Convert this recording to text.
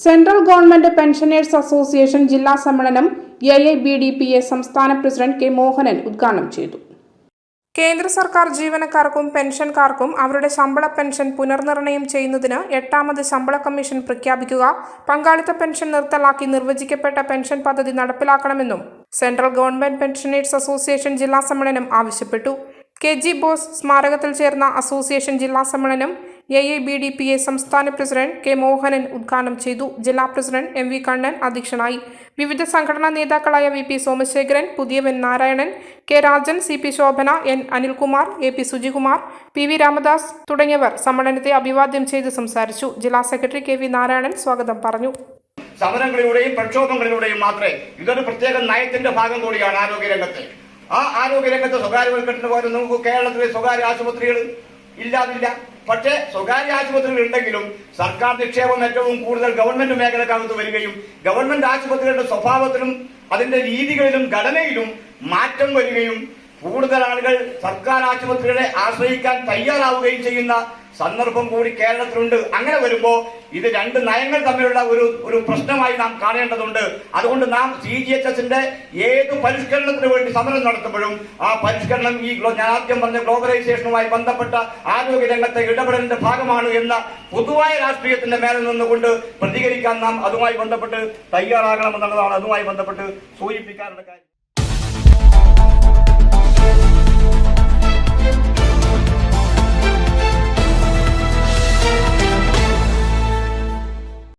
Central government pensioners association ജില്ലാ സമ്മേളനം A I B D P A സംസ്ഥാന president K Mohanan ഉദ്ഘാടനം ചെയ്തു. കേന്ദ്ര സർക്കാർ ജീവനക്കാർക്കും പെൻഷൻകാർക്കും അവരുടെ ശമ്പള പെൻഷൻ പുനർനിർണയം ചെയ്യുന്നതിന് എട്ടാമത് ശമ്പള കമ്മീഷൻ പ്രഖ്യാപിക്കുക പങ്കാളിത്ത പെൻഷൻ നിർത്തലാക്കി നിർവചിക്കപ്പെട്ട പെൻഷൻ പദ്ധതി നടപ്പിലാക്കണമെന്നും സെൻട്രൽ ഗവൺമെന്റ് പെൻഷനേഴ്സ് അസോസിയേഷൻ ജില്ലാ സമ്മേളനം ആവശ്യപ്പെട്ടു. കെ ജി ബോസ് സ്മാരകത്തിൽ ചേർന്ന അസോസിയേഷൻ ജില്ലാ സമ്മേളനം A I B D P A സംസ്ഥാന പ്രസിഡന്റ് കെ മോഹനൻ ഉദ്ഘാടനം ചെയ്തു. ജില്ലാ പ്രസിഡന്റ് എം വി കണ്ണൻ അധ്യക്ഷനായി. വിവിധ സംഘടനാ നേതാക്കളായ V P Somasekharan Puthiyavan Narayanan K Rajan C P Sobhana N Anilkumar A P Sujikumar P V Ramdas തുടങ്ങിയവർ സമ്മേളനത്തെ അഭിവാദ്യം ചെയ്ത് സംസാരിച്ചു. ജില്ലാ സെക്രട്ടറി കെ വി നാരായണൻ സ്വാഗതം പറഞ്ഞു. സമരങ്ങളിലൂടെയും പ്രക്ഷോഭങ്ങളിലൂടെയും മാത്രമേ ഇതൊരു പ്രത്യേക നയത്തിന്റെ ഭാഗം കൂടിയാണ് ആരോഗ്യരംഗത്ത്. ആ ആരോഗ്യരംഗത്ത് സ്വകാര്യവൽക്കരണത്തിന് പോലെ നമുക്ക് കേരളത്തിലെ സ്വകാര്യ ആശുപത്രികൾ ഇല്ലാതില്ല. പക്ഷേ സ്വകാര്യ ആശുപത്രികൾ ഉണ്ടെങ്കിലും സർക്കാർ നിക്ഷേപം ഏറ്റവും കൂടുതൽ ഗവൺമെന്റ് മേഖലക്കകത്ത് വരികയും ഗവൺമെന്റ് ആശുപത്രികളുടെ സ്വഭാവത്തിലും അതിന്റെ രീതികളിലും ഘടനയിലും മാറ്റം വരികയും കൂടുതൽ ആളുകൾ സർക്കാർ ആശുപത്രികളെ ആശ്രയിക്കാൻ തയ്യാറാവുകയും ചെയ്യുന്ന സന്ദർഭം കൂടി കേരളത്തിലുണ്ട്. അങ്ങനെ വരുമ്പോൾ ഇത് രണ്ട് നയങ്ങൾ തമ്മിലുള്ള ഒരു ഒരു പ്രശ്നമായി നാം കാണേണ്ടതുണ്ട്. അതുകൊണ്ട് നാം സി ജി എച്ച് എസിന്റെ ഏത് പരിഷ്കരണത്തിന് വേണ്ടി സമരം നടത്തുമ്പോഴും ആ പരിഷ്കരണം ഈ ഞാൻ ആദ്യം പറഞ്ഞ ഗ്ലോബലൈസേഷനുമായി ബന്ധപ്പെട്ട ആരോഗ്യ രംഗത്തെ ഇടപെടലിന്റെ ഭാഗമാണ് എന്ന പൊതുവായ രാഷ്ട്രീയത്തിന്റെ മേലെ നിന്നുകൊണ്ട് പ്രതികരിക്കാൻ നാം അതുമായി ബന്ധപ്പെട്ട് തയ്യാറാകണമെന്നുള്ളതാണ്. അതുമായി ബന്ധപ്പെട്ട് സൂചിപ്പിക്കാനുള്ള കാര്യം.